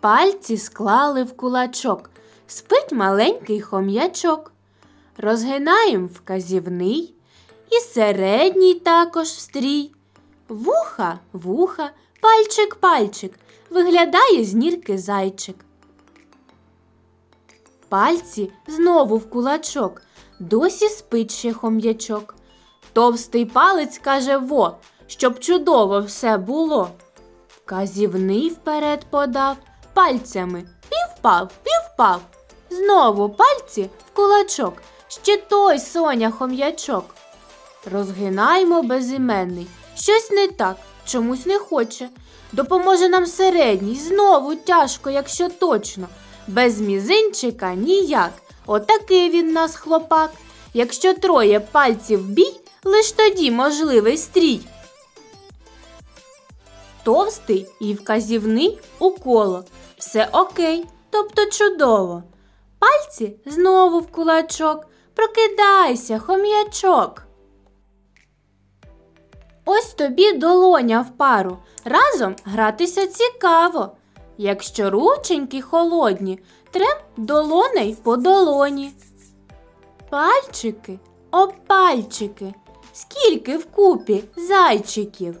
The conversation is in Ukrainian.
Пальці склали в кулачок, спить маленький хом'ячок. Розгинаєм вказівний і середній також встрій. Вуха, вуха, пальчик, пальчик, виглядає з нірки зайчик. Пальці знову в кулачок, досі спить ще хом'ячок. Товстий палець каже во, щоб чудово все було. Вказівний вперед подав, пальцями півпав, півпав. Знову пальці в кулачок, ще той соня хом'ячок. Розгинаймо безіменний, щось не так, чомусь не хоче. Допоможе нам середній, знову тяжко, якщо точно. Без мізинчика ніяк. Отакий він нас хлопак. Якщо троє пальців бій, лиш тоді можливий стрій. Товстий і вказівний у коло. Все окей, тобто чудово. Пальці знову в кулачок. Прокидайся, хом'ячок. Ось тобі долоня в пару. Разом гратися цікаво. Якщо рученьки холодні, трем долоней по долоні. Пальчики, о пальчики, скільки вкупі зайчиків.